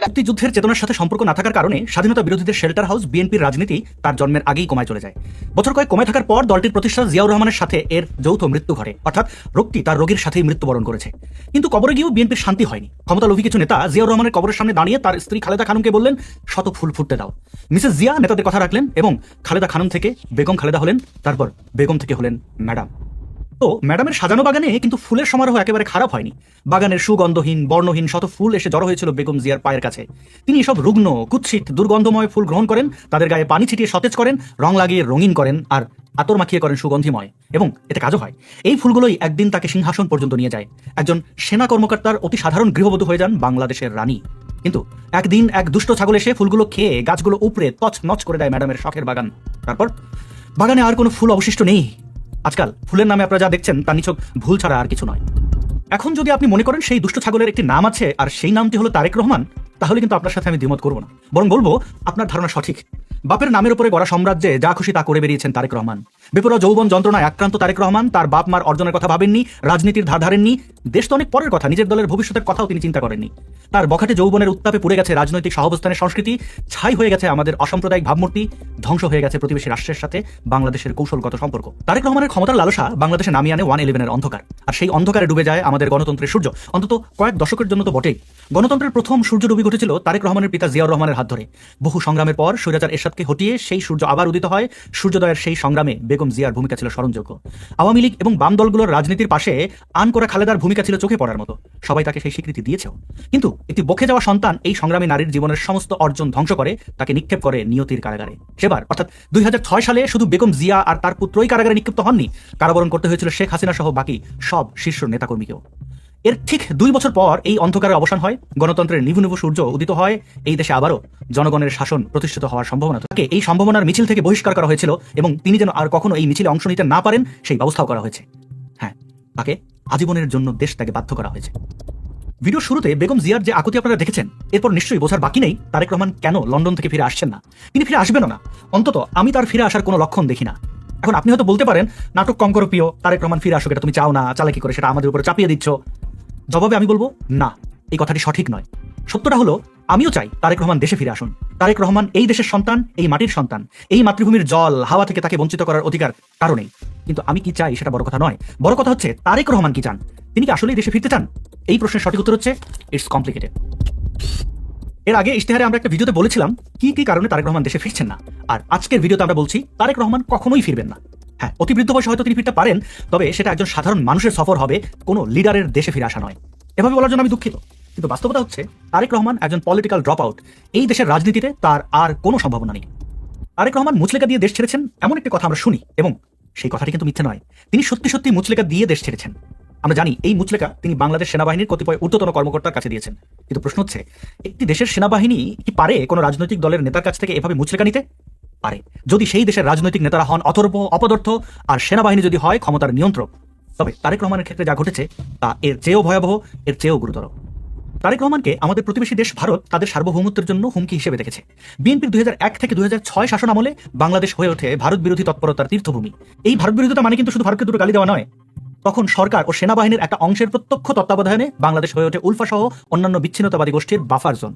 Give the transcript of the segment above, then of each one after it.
মুক্তিযুদ্ধের চেতনার সাথে সম্পর্ক না থাকার কারণে স্বাধীনতা বিরোধীদের শেল্টার হাউস বিএনপির রাজনীতি তার জন্মের আগেই কমায় চলে যায়। বছর কয়েক কমে থাকার পর দলটির প্রতিষ্ঠাতা জিয়াউর রহমানের সাথে এর যৌথ মৃত্যু ঘটে, অর্থাৎ রোগটি তার রোগীর সাথেই মৃত্যুবরণ করেছে। কিন্তু কবরে গিয়েও বিএনপির শান্তি হয়নি। ক্ষমতা লোভী কিছু নেতা জিয়াউর রহমানের কবরের সামনে দাঁড়িয়ে তার স্ত্রী খালেদা খানমকে বললেন, শত ফুল ফুটতে দাও। মিসেস জিয়া নেতাদের কথা রাখলেন এবং খালেদা খানম থেকে বেগম খালেদা হলেন, তারপর বেগম থেকে হলেন ম্যাডাম। তো ম্যাডামের সাজানো বাগানে কিন্তু ফুলের সমারোহ একেবারে খারাপ হয়নি। বাগানের সুগন্ধহীন, বর্ণহীন শত ফুল এসে জড়ো হয়েছিল বেগম জিয়ার পায়ের কাছে। তিনি এসব রুগ্ন, কুৎসিত, দুর্গন্ধময় ফুল গ্রহণ করেন, তাদের গায়ে পানি ছিটিয়ে সতেজ করেন, রং লাগিয়ে রঙিন করেন আর আতর মাখিয়ে করেন সুগন্ধিময়। এবং এতে কাজও হয়। এই ফুলগুলোই একদিন তাকে সিংহাসন পর্যন্ত নিয়ে যায়। একজন সেনা কর্মকর্তার অতি সাধারণ গৃহবধূ হয়ে যান বাংলাদেশের রানী। কিন্তু একদিন এক দুষ্ট ছাগল এসে ফুলগুলো খেয়ে গাছগুলো উপড়ে তছ নচ করে দেয় ম্যাডামের শখের বাগান। তারপর বাগানে আর কোনো ফুল অবশিষ্ট নেই। আজকাল ফুলের নামে আপনারা যা দেখছেন তা নিছক ভুল ছাড়া আর কিছু নয়। এখন যদি আপনি মনে করেন সেই দুষ্ট ছাগলের একটি নাম আছে আর সেই নামটি হলো তারেক রহমান, তাহলে কিন্তু আপনার সাথে আমি দ্বিমত করব না। বরং বলব, আপনার ধারণা সঠিক। বাপের নামের উপরে গড়া সাম্রাজ্যে যা খুশি তা করে বেরিয়েছেন তারেক রহমান। বেপরোয়া যৌবন যন্ত্রণায় আক্রান্ত তারেক রহমান, তার বাপ মার অর্জনের কথা ভাবেননি, রাজনীতির ধার ধারেননি, দেশ তো অনেক পরের কথা, নিজের দলের ভবিষ্যতের কথাও তিনি চিন্তা করেননি। তার বখাটে যৌবনের উত্তাপে পুড়ে গেছে রাজনৈতিক সহাবস্থানের সংস্কৃতি, ছাই হয়ে গেছে আমাদের অসাম্প্রদায়িক ভাবমূর্তি, ধ্বংস হয়ে গেছে প্রতিবেশী রাষ্ট্রের সাথে বাংলাদেশের কৌশলগত সম্পর্ক। তারেক রহমানের ক্ষমতার লালসা বাংলাদেশে নামিয়ে আনে ওয়ান ইলেভেনের অন্ধকার। আর সেই অন্ধকারে ডুবে যায় আমাদের গণতন্ত্রের সূর্য। অন্তত কয়েক দশকের জন্য তো বটেই। গণতন্ত্রের প্রথম সূর্য ডুবি ঘটেছিল তারেক রহমানের পিতা জিয়াউর রহমানের হাত ধরে। বহু সংগ্রামের পর স্বৈরাচার এরশাদকে হটিয়ে সেই সূর্য আবার উদিত হয়। সূর্যোদয়ের সেই সংগ্রামে বেগম জিয়ার ভূমিকা ছিল স্মরণযোগ্য। আওয়ামী লীগ এবং বাম দলগুলোর রাজনীতির পাশে আন করা খালেদার ভূমিকা ছিল চোখে পড়ার মতো। সবাই তাকে সেই স্বীকৃতি দিয়েছেও। কিন্তু একটি বকে যাওয়া সন্তান এই সংগ্রামী নারীর জীবনের সমস্ত অর্জন ধ্বংস করে, তাকে নিক্ষেপ করে নিয়তির কারাগারে। সেবার, অর্থাৎ দুই হাজার ছয় সালে শুধু বেগম জিয়া আর তার পুত্রই কারাগারে নিক্ষিপ্ত হননি, কারাবরণ করতে হয়েছিল শেখ হাসিনা সহ বাকি সব শীর্ষ নেতাকর্মীকেও। এর ঠিক দুই বছর পর এই অন্ধকারের অবসান হয়। গণতন্ত্রের নিভু নিভু সূর্য উদিত হয়। এই দেশে আবারও জনগণের শাসন প্রতিষ্ঠিত হওয়ার সম্ভাবনা থাকে। এই সম্ভাবনার মিছিল থেকে বহিষ্কার করা হয়েছিল এবং তিনি যেন আর কখনো এই মিছিলে অংশ নিতে না পারেন, সেই ব্যবস্থাও করা হয়েছে। হ্যাঁ তাকে আজীবনের জন্য দেশ তাকে বাধ্য করা হয়েছে। ভিডিও শুরুতে বেগম জিয়ার যে আকুতি আপনারা দেখেছেন, এরপর নিশ্চয়ই বোঝার বাকি নেই, তারেক রহমান কেন লন্ডন থেকে ফিরে আসছেন না? তিনি ফিরে আসবেনও না। অন্তত আমি তার ফিরে আসার কোনো লক্ষণ দেখি না। এখন আপনি হয়তো বলতে পারেন, নাটক কম করো প্রিয়, তারেক রহমান ফিরে আসুক, এটা তুমি চাও না, চালাকি করে, সেটা আমাদের উপরে চাপিয়ে দিচ্ছ। জবাবে আমি বলব, না, এই কথাটি সঠিক নয়। সত্যটা হলো, আমিও চাই তারেক রহমান দেশে ফিরে আসুন। তারেক রহমান এই দেশের সন্তান, এই মাটির সন্তান। এই মাতৃভূমির জল, হাওয়া থেকে তাকে বঞ্চিত করার অধিকার কারণেই। কিন্তু আমি কি চাই সেটা বড় কথা নয়। বড় কথা হচ্ছে, তারেক রহমান কি চান? তিনি কি আসলেই দেশে ফিরতে চান? এই প্রশ্নের সঠিক উত্তর হচ্ছে ইটস কমপ্লিকেটেড এর আগে ইশতেহারে আমরা একটা ভিডিওতে বলেছিলাম, কি কি কারণে তারেক রহমান দেশে ফিরছেন না? আর আজকের ভিডিওতে আমরা বলছি, তারেক রহমান কখনোই ফিরবেন না। হ্যাঁ অতি বৃদ্ধ বয়সে হয়তো তিনি ফিরতে পারেন, তবে সেটা একজন সাধারণ মানুষের সফর হবে, কোনো লিডারের দেশে ফিরে আসা নয়। এভাবে বলার জন্য আমি দুঃখিত। কিন্তু বাস্তবতা হচ্ছে, তারেক রহমান একজন পলিটিক্যাল ড্রপ আউট এই দেশের রাজনীতিতে তার আর কোনো সম্ভাবনা নেই। তারেক রহমান মুচলেকা দিয়ে দেশ ছেড়েছেন, এমন একটি কথা আমরা শুনি, এবং সেই কথাটি কিন্তু মিথ্যে নয়। তিনি সত্যি সত্যি মুচলেকা দিয়ে দেশ ছেড়েছেন। আমরা জানি, এই মুচলেকা তিনি বাংলাদেশ সেনাবাহিনীর কতিপয় ঊর্ধ্বতন কর্মকর্তার কাছে দিয়েছেন। কিন্তু প্রশ্ন হচ্ছে, একটি দেশের সেনাবাহিনী কি পারে কোনো রাজনৈতিক দলের নেতার কাছ থেকে এভাবে মুচলেকা নিতে? পারে। যদি সেই দেশের রাজনৈতিক নেতারা হন অথর্ব, অপদার্থ, আর সেনাবাহিনী যদি হয় ক্ষমতার নিয়ন্ত্রক। তবে তারেক রহমানের ক্ষেত্রে যা ঘটেছে, তা এর চেয়েও ভয়াবহ, এর চেয়েও গুরুতর। তারেক রহমানকে আমাদের প্রতিবেশী দেশ ভারত তাদের সার্বভৌমত্বের জন্য হুমকি হিসেবে দেখেছে। বিএনপির দুই থেকে দুই শাসন আমলে বাংলাদেশ হয়ে ওঠে ভারত বিরোধী তৎপরতার তীর্থভূমি। এই ভারত বিরোধিতা মানে কিন্তু শুধু ভারতকে দুটো গালি দেওয়া নয়। তখন সরকার ও সেনাবাহিনীর একটা অংশের প্রত্যক্ষ তত্ত্বাবধানে বাংলাদেশ হয়ে ওঠে উলফা সহ অন্যান্য বিচ্ছিন্নতাবাদী গোষ্ঠীর বাফার জোন।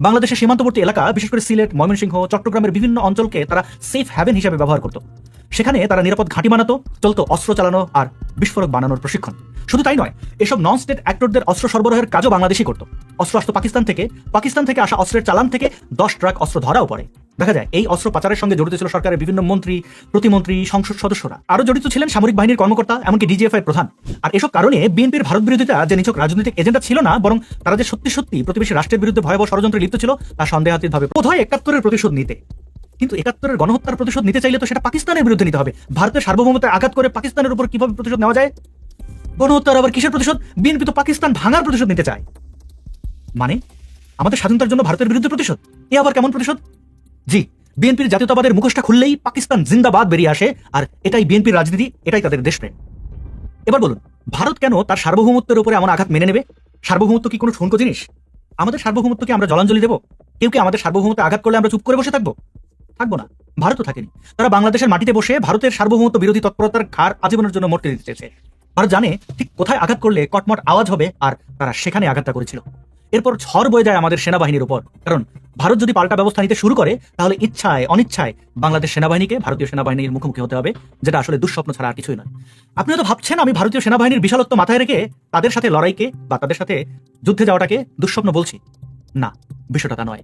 বাংলাদেশের সীমান্তবর্তী এলাকা, বিশেষ করে সিলেট, ময়মনসিংহ, চট্টগ্রামের বিভিন্ন অঞ্চলকে তারা সেফ হ্যাভেন হিসেবে ব্যবহার করত। সেখানে তারা নিরাপদ ঘাঁটি বানাতো, চলতো অস্ত্র চালানো আর বিস্ফোরক বানানোর প্রশিক্ষণ। শুধু তাই নয়, এসব নন স্টেট অ্যাক্টরদের অস্ত্র সরবরাহের কাজও বাংলাদেশই করত। অস্ত্র আসতো পাকিস্তান থেকে পাকিস্তান থেকে আসা অস্ত্রের চালান থেকে দশ ট্রাক অস্ত্র ধরাও পড়ে। দেখা যায়, এই অস্ত্র পাচারের সঙ্গে জড়িত ছিল সরকারের বিভিন্ন মন্ত্রী, প্রতিমন্ত্রী, সংসদ সদস্যরা। আরও জড়িত ছিলেন সামরিক বাহিনীর কর্মকর্তা, এমনকি ডিজিএফআই প্রধান। আর এসব কারণে বিএনপির ভারত বিরোধিতা যে নিছক রাজনৈতিক এজেন্ডা ছিল না, বরং তারা যে সত্যি সত্যি প্রতিবেশী রাষ্ট্রের বিরুদ্ধে ভয়াবহ ষড়যন্ত্রে লিপ্ত ছিল, তা সন্দেহাতীতভাবে বোধ হয় একাত্তরের প্রতিশোধ নিতে। কিন্তু একাত্তরের গণহত্যার প্রতিশোধ নিতে চাইলে তো সেটা পাকিস্তানের বিরুদ্ধে নিতে হবে। ভারতের সার্বভৌমত্বে আঘাত করে পাকিস্তানের উপর কীভাবে প্রতিশোধ নেওয়া যায়? গণহত্যার আবার কিসের প্রতিশোধ? বিএনপি তো পাকিস্তান ভাঙার প্রতিশোধ নিতে চায়। মানে আমাদের স্বাধীনতার জন্য ভারতের বিরুদ্ধে প্রতিশোধ? এ আবার কেমন প্রতিশোধ? জি, বিএনপির জাতীয়তাবাদের মুখোশটা খুললেই পাকিস্তান জিন্দাবাদ বেরিয়ে আসে, আর এটাই বিএনপির রাজনীতি, এটাই তাদের দেশপ্রেম। এবার বলুন, ভারত কেন তার সার্বভৌমত্বের উপরে এমন আঘাত মেনে নেবে? সার্বভৌমত্ব কি কোনো ঠুনকো জিনিস? আমাদের সার্বভৌমত্বকে আমরা জলাঞ্জলি দেবো? কেউ কি আমাদের সার্বভৌমত্বে আঘাত করলে আমরা চুপ করে বসে থাকব? থাকব না, ভারতও থাকেনি। তারা বাংলাদেশের মাটিতে বসে ভারতের সার্বভৌমত্ব বিরোধী তৎপরতার ঘাড় আজীবনের জন্য মরতে দিতে চেয়েছে। ভারত জানে ঠিক কোথায় আঘাত করলে কটমট আওয়াজ হবে, আর তারা সেখানে আঘাতটা করেছিল। এরপর ঝড় বয়ে যায় আমাদের সেনাবাহিনীর উপর। কারণ ভারত যদি পাল্টা ব্যবস্থা নিতে শুরু করে, তাহলে ইচ্ছায়, অনিচ্ছায় বাংলাদেশ সেনাবাহিনীকে ভারতীয় সেনাবাহিনীর মুখোমুখি হতে হবে, যেটা আসলে দুঃস্বপ্ন ছাড়া আর কিছুই নয়। আপনি হয়তো ভাবছেন, আমি ভারতীয় সেনাবাহিনীর বিশালত্ব মাথায় রেখে তাদের সাথে লড়াইকে বা তাদের সাথে যুদ্ধে যাওয়াটাকে দুঃস্বপ্ন বলছি। না, বিষয়টা তা নয়।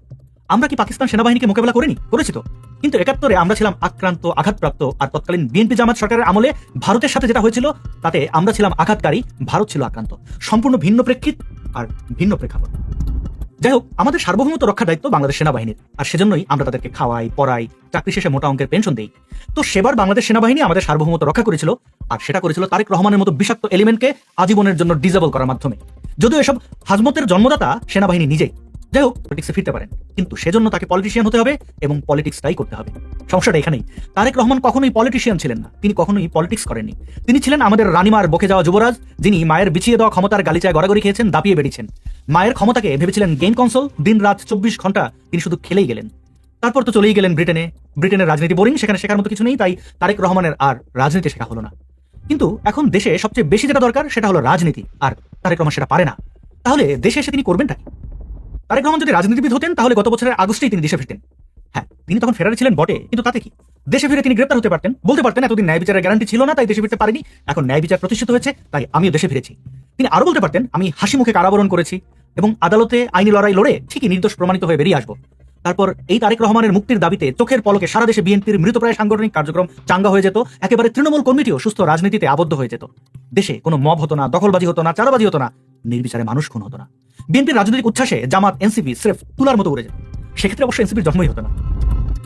আমরা কি পাকিস্তান সেনাবাহিনীকে মোকাবেলা করিনি? করেছি তো। কিন্তু একাত্তরে আমরা ছিলাম আক্রান্ত, আঘাতপ্রাপ্ত আর তৎকালীন বিএনপি জামাত সরকারের আমলে ভারতের সাথে যেটা হয়েছিল, তাতে আমরা ছিলাম আঘাতকারী, ভারত ছিল আক্রান্ত। সম্পূর্ণ ভিন্ন প্রেক্ষিত আর ভিন্ন প্রেক্ষাপট। যাই হোক, আমাদের সার্বভৌমত্ব রক্ষার দায়িত্ব বাংলাদেশ সেনাবাহিনীর। আর সেজন্যই আমরা তাদেরকে খাওয়াই, পড়াই, চাকরি শেষে মোটা অঙ্কের পেনশন দেই। তো সেবার বাংলাদেশ সেনাবাহিনী আমাদের সার্বভৌমত্ব রক্ষা করেছিল, আর সেটা করেছিল তারেক রহমানের মতো বিষাক্ত এলিমেন্টকে আজীবনের জন্য ডিজেবল করার মাধ্যমে। যদিও এসব হাজমতের জন্মদাতা সেনাবাহিনী নিজেই যাই হোক পলিটিক্সে ফিরতে পারেন। কিন্তু সেজন্য তাকে পলিটিশিয়ান হতে হবে এবং পলিটিক্সটাই করতে হবে। সমস্যাটা এখানেই। তারেক রহমান কখনোই পলিটিশিয়ান ছিলেন না। তিনি কখনোই পলিটিক্স করেননি। তিনি ছিলেন আমাদের রানিমার বকে যাওয়া যুবরাজ, যিনি মায়ের বিছিয়ে দেওয়া ক্ষমতার গালিচায় গড়াগড়ি খেয়েছেন, দাপিয়ে বেরিয়েছেন মায়ের ক্ষমতাকে ভেবেছিলেন গেম কনসোল দিন রাত চব্বিশ ঘণ্টা তিনি শুধু খেলেই গেলেন। তারপর তো চলেই গেলেন ব্রিটেনে। ব্রিটেনের রাজনীতি বোরিং সেখানে শেখার মতো কিছু নেই, তাই তারেক রহমানের আর রাজনীতি শেখা হলো না। কিন্তু এখন দেশে সবচেয়ে বেশি যেটা দরকার, সেটা হলো রাজনীতি। আর তারেক রহমান সেটা পারে না। তাহলে দেশে এসে তিনি করবেনটা তারেক রহমান যদি রাজনীতিবিদ হতেন, তাহলে গত বছরের আগস্টেই তিনি দেশে ফিরতেন। হ্যাঁ তিনি তখন ফেরারি ছিলেন বটে, কিন্তু তাতে কি? দেশে ফিরে তিনি গ্রেপ্তার হতে পারতেন। বলতে পারতেন, এতদিন ন্যায় বিচারের গ্যারান্টি ছিল না, তাই দেশে ফিরতে পারিনি। এখন ন্যায় বিচার প্রতিষ্ঠিত হয়েছে, তাই আমিও দেশে ফিরেছি। তিনি আরও বলতে পারতেন, আমি হাসি মুখে কারাবরণ করেছি এবং আদালতে আইনি লড়াই লড়ে ঠিকই নির্দোষ প্রমাণিত হয়ে বেরিয়ে আসব। তারপর এই তারেক রহমানের মুক্তির দাবিতে চোখের পলকে সারা দেশে বিএনপির মৃতপ্রায় সাংগঠনিক কার্যক্রম চাঙ্গা হয়ে যেত, একেবারে তৃণমূল কমিটিও সুস্থ রাজনীতিতে আবদ্ধ হয়ে যেত। দেশে কোনো মব হতো না, দখলবাজি হতো না চারাবাজি হতো না, নির্বিচারে মানুষ খুন হতো না। বিএনপির রাজনৈতিক উচ্ছ্বাসে জামাত, এনসিপি স্রেফ তুলার মতো উড়ে যেত সেক্ষেত্রে অবশ্য এনসিপির জন্মই হতো না।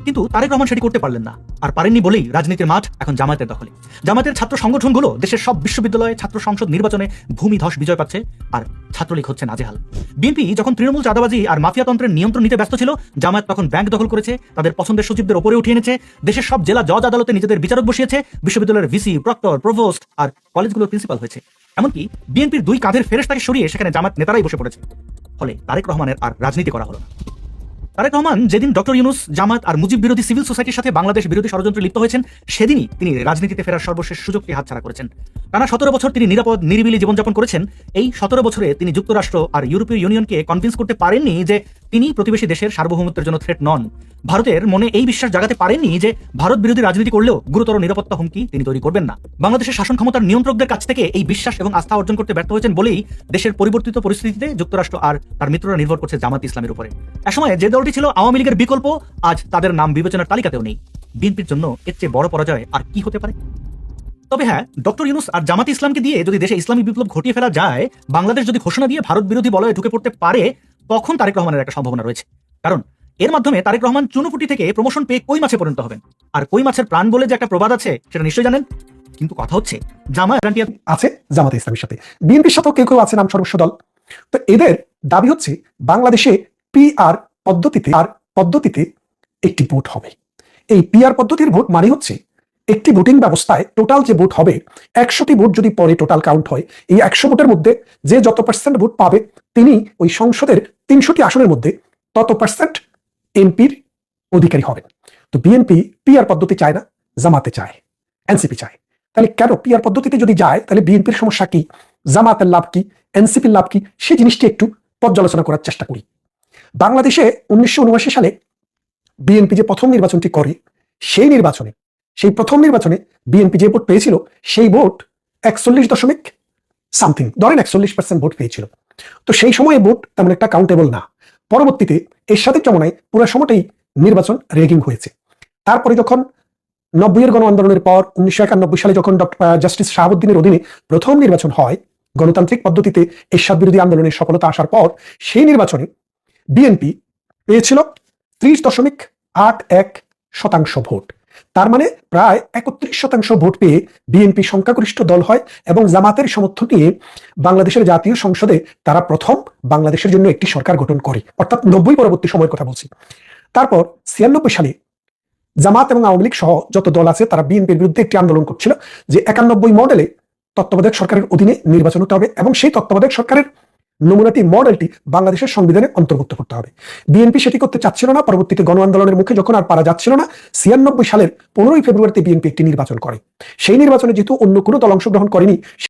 কিন্তু তারেক রহমান সেটি করতে পারলেন না। আর পারেননি বলেই রাজনীতির মাঠ এখন জামায়াতের দখলে। জামায়াতের ছাত্র সংগঠনগুলো দেশের সব বিশ্ববিদ্যালয়ে ছাত্র সংসদ নির্বাচনে ভূমি ধস বিজয় পাচ্ছে আর ছাত্রলীগ হচ্ছে নাজেহাল। বিএনপি যখন তৃণমূল চাঁদাবাজি আর মাফিয়াতন্ত্রের নিয়ন্ত্রণ নিতে ব্যস্ত ছিল, জামায়াত তখন ব্যাংক দখল করেছে, তাদের পছন্দের সচিবদের উপরে উঠিয়ে এনেছে, দেশের সব জেলা জজ আদালতে নিজেদের বিচারক বসিয়েছে, বিশ্ববিদ্যালয়ের ভিসি, প্রক্টর, প্রভোস্ট আর কলেজগুলোর প্রিন্সিপাল হয়েছে। এমনকি বিএনপির দুই কাঁধের ফেরেস্তাকে সরিয়ে সেখানে জামাত নেতারাই বসে পড়েছে। ফলে তারেক রহমানের আর রাজনীতি করা হলো না। তারেক রহমান যেদিন ডক্টর ইউনুস, জামাত আর মুজিব বিরোধী সিভিল সোসাইটির সাথে বাংলাদেশ বিরোধী ষড়যন্ত্রে লিপ্ত হয়েছেন, সেদিনই তিনি রাজনীতিতে ফেরার সর্বশেষ সুযোগটি হাতছাড়া করেছেন। টানা সতেরো বছর তিনি নিরাপদ, নিরিবিলি জীবনযাপন করেছেন। এই সতেরো বছরে তিনি যুক্তরাষ্ট্র আর ইউরোপীয় ইউনিয়নকে কনভিন্স করতে পারেননি যে তিনি প্রতিবেশী দেশের সার্বভৌমত্বের জন্য থ্রেট নন। ভারতের মনে এই বিশ্বাস জাগাতে পারেননি যে ভারত বিরোধী রাজনীতি করলেও গুরুতর নিরাপত্তা হুমকি তিনি তৈরি করবেন না। বাংলাদেশের শাসন ক্ষমতার নিয়ন্ত্রকদের কাছ থেকে এই বিশ্বাস এবং আস্থা অর্জন করতে ব্যর্থ হয়েছেন বলেই দেশের পরিবর্তিত পরিস্থিতিতে যুক্তরাষ্ট্র আর তার মিত্ররা নির্ভর করছে জামাত ইসলামের উপরে। এসময় যে দলটি ছিল আওয়ামী লীগের বিকল্প। আজ তাদের নাম বিবেচনার তালিকাতেও নেই। বিএনপির জন্য এর চেয়ে বড় পরাজয় আর কি হতে পারে? তবে হ্যাঁ ডক্টর ইউনুস আর জামাত ইসলামকে দিয়ে যদি দেশে ইসলামী বিপ্লব ঘটিয়ে ফেলা যায়, বাংলাদেশ যদি ঘোষণা দিয়ে ভারত বিরোধী বলয়ে ঢুকে পড়তে পারে, তখন তারেক রহমানের একটা সম্ভাবনা রয়েছে। কারণ এর মাধ্যমে তারেক রহমান চুনুপুটি থেকে প্রমোশন পেয়ে কই মাছে পরিণত হবেন? আর কই মাছের প্রাণ বলে যে একটা প্রবাদ আছে, সেটা নিশ্চয়ই জানেন? কিন্তু কথা হচ্ছে জামা গ্যারান্টি আছে? জামাতে ইসলামের সাথে। বিএনপির সাথেও কেউ কেউ আছে নাম সর্বস্ব দল। তো এদের দাবি হচ্ছে, বাংলাদেশে পিআর পদ্ধতিতে আর পদ্ধতিতে একটি ভোট হবে। এই পিআর পদ্ধতির ভোট মানে হচ্ছে একটি ভোটিং ব্যবস্থায় টোটাল যে ভোট হবে, একশোটি ভোট যদি পরে টোটাল কাউন্ট হয়, এই একশো ভোটের মধ্যে যে যত পার্সেন্ট ভোট পাবে, তিনি ওই সংসদের তিনশোটি আসনের মধ্যে তত পার্সেন্ট এমপির অধিকারী হবেন। তো বিএনপি পিআর পদ্ধতি চায় না, জামাতে চায় এনসিপি চায়। তাহলে কেন পিআর পদ্ধতিতে যদি যায়, তাহলে বিএনপির সমস্যা কি? জামাতের লাভ কি? এনসিপির লাভ কি? সেই জিনিসটি একটু পর্যালোচনা করার চেষ্টা করি। বাংলাদেশে উনিশশো উনআশি সালে বিএনপি যে প্রথম নির্বাচনটি করে, সেই নির্বাচনে, সেই প্রথম নির্বাচনে বিএনপি যে ভোট পেয়েছিল, সেই ভোট একচল্লিশ দশমিক সামথিং, ধরেন একচল্লিশ পার্সেন্ট ভোট পেয়েছিল। তো সেই সময়ে ভোট তেমন একটা কাউন্টেবল না। পরবর্তীতে এর সাথে চমনায় পুরো সময়টাই নির্বাচন রেগিং হয়েছে। তারপরে যখন নব্বইয়ের গণ আন্দোলনের পর উনিশশো একানব্বই সালে যখন ডক্টর জাস্টিস শাহাবুদ্দিনের অধীনে প্রথম নির্বাচন হয় গণতান্ত্রিক পদ্ধতিতে এরশাদ বিরোধী আন্দোলনের সফলতা আসার পর, সেই নির্বাচনে বিএনপি পেয়েছিল ত্রিশ দশমিক আট এক শতাংশ ভোট। তার মানে প্রায় একত্রিশ শতাংশ ভোট পেয়ে বিএনপি সংখ্যাগরিষ্ঠ দল হয় এবং জামাতের সমর্থন নিয়ে বাংলাদেশের জাতীয় সংসদে তারা প্রথম বাংলাদেশের জন্য একটি সরকার গঠন করে। অর্থাৎ নব্বই পরবর্তী সময়ের কথা বলছি। তারপর ছিয়ানব্বই সালে জামাত এবং আওয়ামী লীগ সহ যত দল আছে তারা বিএনপির বিরুদ্ধে একটি আন্দোলন করছিল যে একানব্বই মডেলে তত্ত্বাবধায়ক সরকারের অধীনে নির্বাচন হতে হবে এবং সেই তত্ত্বাবধায়ক সরকারের নমুনাটি মডেলটি বাংলাদেশের সংবিধানে অন্তর্ভুক্ত করতে হবে। বিএনপি সেটি করতে চাচ্ছিল না, পরবর্তীতে গণ আন্দোলনের মুখে যখন আর পারা যাচ্ছিল না, ছিয়ানব্বই সালের পনেরোই ফেব্রুয়ারিতে বিএনপি একটি নির্বাচন করে। সেই নির্বাচনে যেহেতু অন্য কোনো দল অংশগ্রহণ করেনি